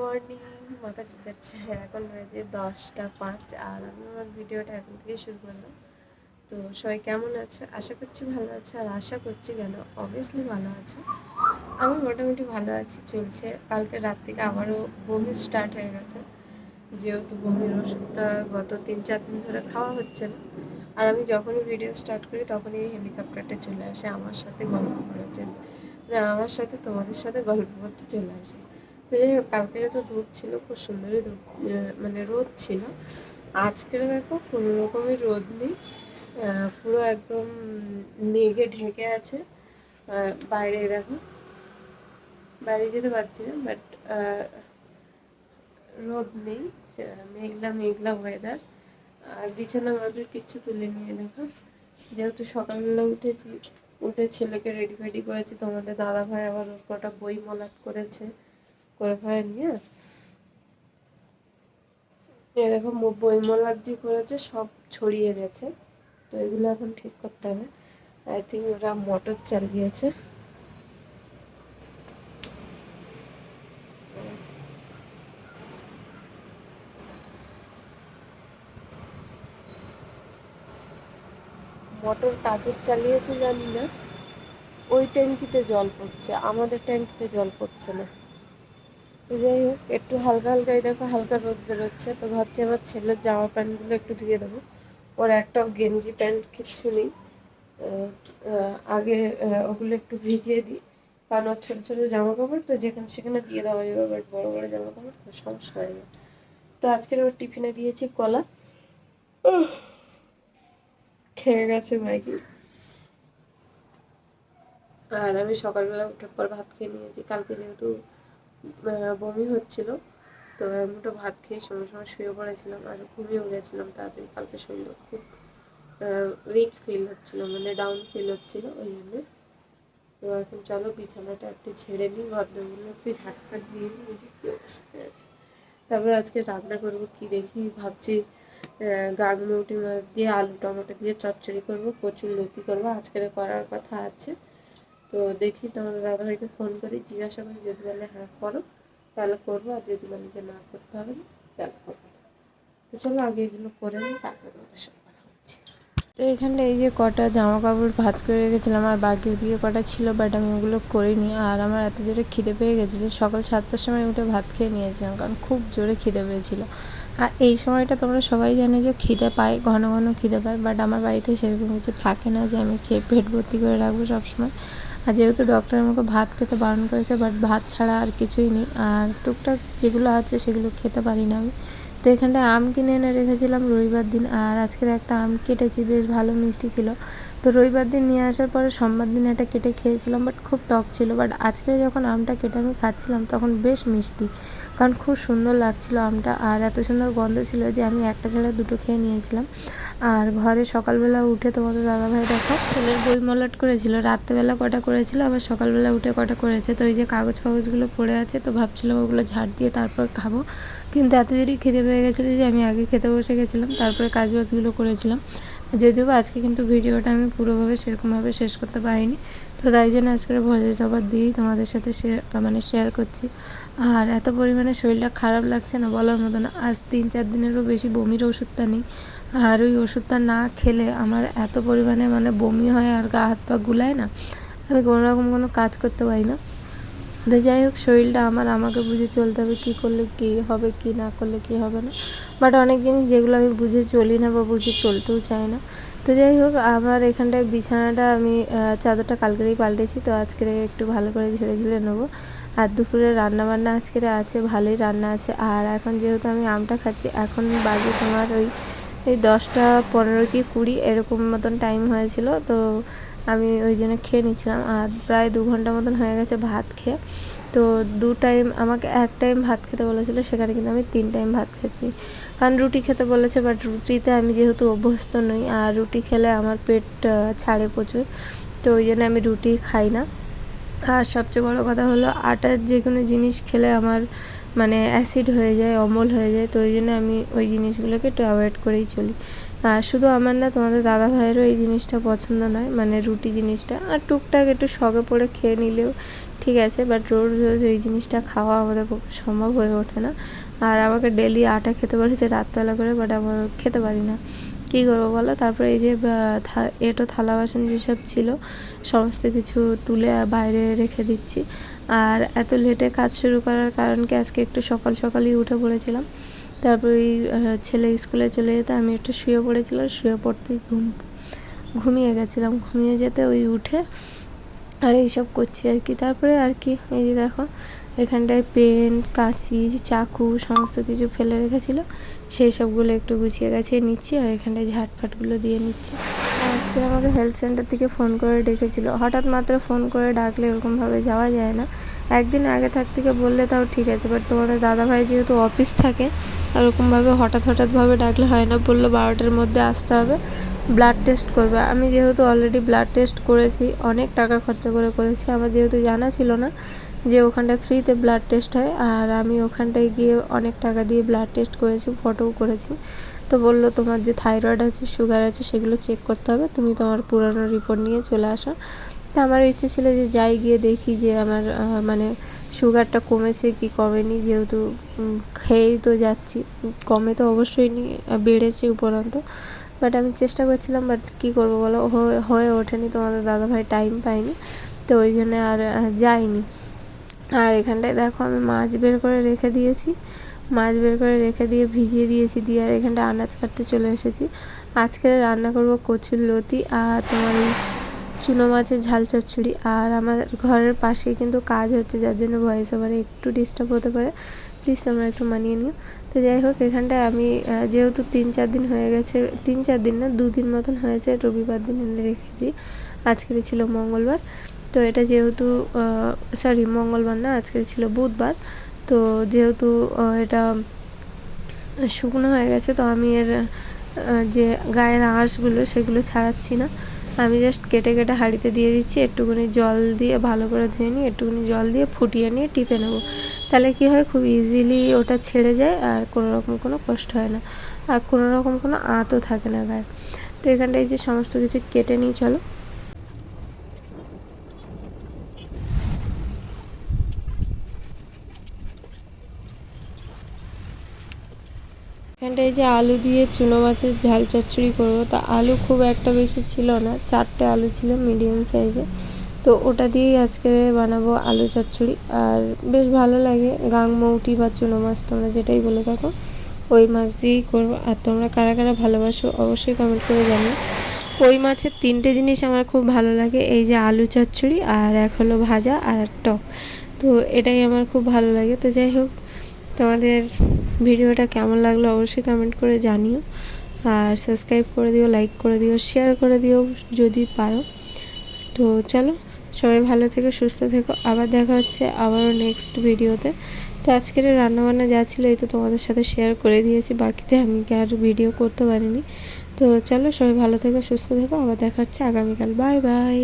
Morning মাথা ঢুকাচ্ছে এখন বাজে দশটা পাঁচ, আর আমি আমার ভিডিওটা এখন থেকে শুরু করলাম। তো সবাই কেমন আছে? আশা করছি ভালো আছে, আর আশা করছি কেন? অবভিয়াসলি ভালো আছে। আমি মোটামুটি ভালো আছি, চলছে। কালকে রাত থেকে আবারও বমি স্টার্ট হয়ে গেছে। যেহেতু বমির ওষুধটা গত তিন, চার দিন ধরে খাওয়া হচ্ছে না। আর আমি যখনই ভিডিও স্টার্ট করি, তখনই হেলিকপ্টারটা চলে আসে। আমার সাথে গল্প করার জন্য। আমার সাথে তোমাদের সাথে গল্প করতে চলে আসে। তো যাই কালকে তো ধূপ ছিল, খুব সুন্দরই ধূপ মানে রোদ ছিল। আজকের দেখো কোনো রকমের রোদ নেই। পুরো একদম মেঘে ঢেকে আছে। বাইরে দেখো, বাইরে যেতে পারছি না বাট রোদ নেই। মেঘলা মেঘলা ওয়েদার আর বিছানা আমাদের কিচ্ছু তুলে নিয়ে দেখো। যেহেতু সকালবেলা উঠেছি, উঠে ছেলেকে রেডি ফেডি করেছি, তোমাদের দাদা ভাই আবার কটা বই মলাট করেছে। করে ফেলে নিয়ে। এ দেখো বই মলাট যে করেছে, সব ছড়িয়ে গেছে। তো এগুলো এখন ঠিক করতে হবে। আই থিঙ্ক ওরা মোটর চালিয়েছে। মোটর কাদের চালিয়েছে জানি না। ওই ট্যাঙ্কিতে জল পড়ছে, আমাদের ট্যাঙ্কিতে জল পড়ছে না। যাই হোক, একটু হালকা হালকা এই দেখো, হালকা রোদ বেরোচ্ছে। তো ভাবছি আমার ছেলের জামা প্যান্টগুলো একটু ধুয়ে দেবো। ওর একটাও গেঞ্জি প্যান্ট কিচ্ছু নেই। আগে ওগুলো একটু ভিজিয়ে দিই। কারণ ওর ছোটো ছোটো জামা কাপড় তো যেখানে সেখানে দিয়ে দেওয়া যাবে বাট বড়ো বড়ো জামা কাপড় তো সমস্যা হয় না। তো আজকের ওর টিফিনে দিয়েছি কলা। খেয়ে গেছে ম্যাগি। আর আমি সকালবেলা উঠার পর ভাত খেয়ে নিয়েছি। কালকে যেহেতু বমি হচ্ছিল। তো মুঠো ভাত খেয়ে সময় সময় শুয়ে পড়েছিলাম আর ঘুমিয়েও গেছিলাম তাড়াতাড়ি। কালকে শরীর খুব উইক ফিল হচ্ছিল মানে ডাউন ফিল হচ্ছিল ওই জন্য। তো এখন চলো বিছানাটা একটু ছেড়ে নিই ভদ্রগুলো একটু ঝাটফাট দিয়ে আছে। তারপর আজকে রান্না করব কি দেখি, ভাবছি গাগমুটি মাছ দিয়ে আলু টমেটো দিয়ে চচ্চড়ি করব, কচুর লুচি করব, আজকের করার কথা আছে। তো দেখি তোমাদের দাদাভাইকে ফোন করি, জিজ্ঞাসা করি, যদি বলে হ্যাঁ করো, তাহলে করব, আর যদি বলে যে না করতে হবে তাহলে করব তো চলো আগে এগুলো করে নিই, তারপরে তোমাদের সাথে কথা হচ্ছে তো এখানটা এই যে কটা জামা কাপড় ভাজ করে রেখেছিলাম, আর বাকি দিকে কটা ছিল বাট আমি ওগুলো করিনি, আর আমার এত জোরে খিদে পেয়ে গেছিল, সকাল সাতটার সময় উঠে ভাত খেয়ে নিয়েছিলাম, কারণ খুব জোরে খিদে পেয়েছিলো। আর এই সময়টা তোমরা সবাই জানো যে খিদে পায়, ঘন ঘন খিদে পায় বাট আমার বাড়িতে সেরকম কিছু থাকে না যে আমি খেয়ে পেট ভর্তি করে রাখব সবসময়। আর যেহেতু ডক্টর আমাকে ভাত খেতে বারণ করেছে বাট ভাত ছাড়া আর কিছুই নেই। আর টুকটাক যেগুলো আছে সেগুলো খেতে পারি না আমি। তো এখানটায় আম কিনে এনে রেখেছিলাম রবিবার দিন, আর আজকের একটা আম কেটেছি, বেশ ভালো মিষ্টি ছিল। তো রবিবার দিন নিয়ে আসার পরে সোমবার দিন এটা কেটে খেয়েছিলাম বাট খুব টক ছিল। বাট আজকে যখন আমটা কেটে আমি খাচ্ছিলাম, তখন বেশ মিষ্টি। কারণ খুব সুন্দর লাগছিল আমটা। আর এত সুন্দর গন্ধ ছিল যে আমি একটা ছাড়া দুটো খেয়ে নিয়েছিলাম। আর ঘরে সকালবেলা উঠে তোমাদের দাদাভাই দেখো, ছেলের বই মলাট করেছিল। রাত্রেবেলা কটা করেছিল, আবার সকালবেলা উঠে কটা করেছে। তো এই যে কাগজ ফাগজগুলো পড়ে আছে, তো ভাবছিলাম ওগুলো ঝাড় দিয়ে তারপর খাব। কিন্তু এত জোরই খেতে পেয়ে গেছিল যে আমি আগে খেতে বসে গেছিলাম, তারপরে কাজ বাজগুলো করেছিলাম। যদিও আজকে কিন্তু ভিডিওটা আমি পুরোভাবে সেরকমভাবে শেষ করতে পারিনি। তো তাই জন্য আজকের ভয়েস ওভার দিয়েই তোমাদের সাথে শেয়ার মানে শেয়ার করছি। আর এত পরিমাণে শরীরটা খারাপ লাগছে না বলার মতো না। আজ তিন চার দিনেরও বেশি বমির ওষুধটা নেই। আর ওই ওষুধটা না খেলে আমার এত পরিমাণে মানে বমি হয় আর গা হাত পা গুলায় না। আমি কোনো রকম কোনো কাজ করতে পারি না। তো যাই হোক, শরীরটা আমার, আমাকে বুঝে চলতে হবে কী করলে কী হবে, কী না করলে কী হবে না। বাট অনেক জিনিস যেগুলো আমি বুঝে চলি না বা বুঝে চলতেও চাই না। তো যাই হোক, আমার এখানটায় বিছানাটা আমি চাদরটা কালকেরেই পাল্টেছি, তো আজকে একটু ভালো করে ঝেড়ে ঝুলে নেব। আর দুপুরে রান্না বান্না আজকের আছে, ভালোই রান্না আছে। আর এখন যেহেতু আমি আমটা খাচ্ছি, এখন বাজে তোমার ওই, এই দশটা পনেরো কি কুড়ি, এরকম মতন টাইম হয়েছিল। তো আমি ওই জন্য খেয়ে নিচ্ছিলাম আর প্রায় দু ঘণ্টা মতন হয়ে গেছে ভাত খেয়ে। তো দু টাইম আমাকে এক টাইম ভাত খেতে বলেছিল, সেখানে কিন্তু আমি তিন টাইম ভাত খেয়েছি। কারণ রুটি খেতে বলেছে বাট রুটিতে আমি যেহেতু অভ্যস্ত নই, আর রুটি খেলে আমার পেট ছাড়ে প্রচুর। তো ওই জন্য আমি রুটি খাই না। আর সবচেয়ে বড় কথা হলো আটার যে কোনো জিনিস খেলে আমার মানে অ্যাসিড হয়ে যায়, অম্বল হয়ে যায়, তো ওই জন্য আমি ওই জিনিসগুলোকে একটু অ্যাভয়েড করেই চলি। আর শুধু আমার না, তোমাদের দাদা ভাইয়েরও এই জিনিসটা পছন্দ নয় মানে রুটি জিনিসটা। আর টুকটাক একটু শখে পড়ে খেয়ে নিলেও ঠিক আছে বাট রোজ রোজ এই জিনিসটা খাওয়া আমাদের পক্ষে সম্ভব হয়ে ওঠে না। আর আমাকে ডেলি আটা খেতে বলেছে রাতবেলা করে বাট আমার খেতে পারি না। কী করব বলো? তারপরে এই যে এঁটো থালা বাসন যেসব ছিল, সমস্ত কিছু তুলে বাইরে রেখে দিচ্ছি। আর এত লেটে কাজ শুরু করার কারণ কি, আজকে একটু সকাল সকালই উঠে পড়েছিলাম। তারপর ছেলে স্কুলে চলে যেতে আমি একটু শুয়ে পড়েছিলাম, শুয়ে পড়তেই ঘুম, ঘুমিয়ে গেছিলাম। ঘুমিয়ে যেতে ওই উঠে আর এইসব করছি আর কি। তারপরে আর কি, এই যে দেখো এখানটায় পেন, কাঁচি, চাকু, সমস্ত কিছু ফেলে রেখেছিলো। সেই সবগুলো একটু গুছিয়ে গাছিয়ে নিচ্ছি আর এখানটায় ঝাটফাটগুলো দিয়ে নিচ্ছি। আজকে আমাকে হেলথ সেন্টার থেকে ফোন করে ডেকেছিল। হঠাৎ মাত্র ফোন করে ডাকলে এরকমভাবে যাওয়া যায় না। একদিন আগে থাক থেকে বললে তাও ঠিক আছে বাট তোমাদের দাদাভাই যেহেতু অফিস থাকে এরকমভাবে হঠাৎ হঠাৎভাবে ডাকলে হয় না, বলল বারোটার মধ্যে আসতে হবে ব্লাড টেস্ট করবে। আমি যেহেতু অলরেডি ব্লাড টেস্ট করেছি, অনেক টাকা খরচা করে করেছি, আমার যেহেতু জানা ছিল না যে ওখানটায় ফ্রিতে ব্লাড টেস্ট হয়, আর আমি ওখানটায় গিয়ে অনেক টাকা দিয়ে ব্লাড টেস্ট করেছি ফটোও করেছি। তো বলল, তোমার যে থাইরয়েড আছে সুগার আছে, সেগুলো চেক করতে হবে। তুমি তোমার পুরানো রিপোর্ট নিয়ে চলে আসো। তা আমার ইচ্ছে ছিল যে যাই গিয়ে দেখি যে আমার মানে সুগারটা কমেছে কি কমেনি, যেহেতু খেয়েই তো যাচ্ছি। কমে তো অবশ্যই বেড়েছে উপরন্ত। বাট আমি চেষ্টা করছিলাম বাট কী করব বলো? হয়ে- হয়ে ওঠেনি, তোমাদের দাদাভাই টাইম পাইনি তো ওই জন্য আর যাইনি। আর এখানটায় দেখো আমি মাছ বের করে রেখে দিয়েছি। মাছ বের করে রেখে দিয়ে ভিজিয়ে দিয়েছি দিয়ে আর এখানটা আনাজ কাটতে চলে এসেছি। আজকে রান্না করব কচুর লতি আর তোমার ওই চুনো মাছের ঝাল চচ্চড়ি। আর আমার ঘরের পাশেই কিন্তু কাজ হচ্ছে, যার জন্য ভয়েস ওভারে একটু ডিস্টার্ব হতে পারে। প্লিজ তোমরা একটু মানিয়ে নিও। তো যাই হোক, এখানটায় আমি যেহেতু তিন চার দিন হয়ে গেছে, তিন চার দিন না দু দিন মতন হয়েছে রবিবার দিন এনে রেখেছি। আজকের ছিল মঙ্গলবার। তো এটা যেহেতু সরি মঙ্গলবার না, আজকের ছিল বুধবার। তো যেহেতু এটা শুকনো হয়ে গেছে, তো আমি এর যে গায়ের আঁশগুলো সেগুলো ছাড়াচ্ছি না। আমি জাস্ট কেটে কেটে হাঁড়িতে দিয়ে দিচ্ছি, একটুখানি জল দিয়ে ভালো করে ধুয়ে নিয়ে, একটুখানি জল দিয়ে ফুটিয়ে নিয়ে টিপে নেব। তাহলে কী হয়, খুব ইজিলি ওটা ছেড়ে যায় আর কোনো রকম কোনো কষ্ট হয় না। আর কোনো রকম কোনো আঁতও থাকে না গায়ে। তো এখানটায় যে সমস্ত কিছু কেটে নিই, চলো। এখানটায় যে আলু দিয়ে চুনো মাছের ঝাল চচ্চড়ি করব, তা আলু খুব একটা বেশি ছিল না, চারটে আলু ছিল মিডিয়াম সাইজে। তো ওটা দিয়েই আজকে বানাবো আলু চচ্চড়ি। আর বেশ ভালো লাগে গাংমৌটি বা চুনো মাছ, তোমরা যেটাই বলে থাকো, ওই মাছ দিয়েই করব। আর তোমরা কারা কারা ভালোবাসো অবশ্যই কমেন্ট করে জানিও। ওই মাছের তিনটে জিনিস আমার খুব ভালো লাগে, এই যে আলু চচ্চড়ি আর এক হলো ভাজা আর টক। তো এটাই আমার খুব ভালো লাগে। তো যাই হোক তোমাদের ভিডিওটা কেমন লাগল অবশ্যই কমেন্ট করে জানিও। আর সাবস্ক্রাইব করে দিও লাইক করে দিও শেয়ার করে দিও যদি পারো। তো চলো, সবাই ভালো থেকো, সুস্থ থেকো। আবার দেখা হচ্ছে আবারও নেক্সট ভিডিওতে। তো আজকের রান্নাবান্না যা ছিল এই তো তোমাদের সাথে শেয়ার করে দিয়েছি, বাকিতে আমি কি আর ভিডিও করতে পারিনি। তো চলো, সবাই ভালো থেকো, সুস্থ থেকো। আবার দেখা হচ্ছে আগামীকাল। Bye bye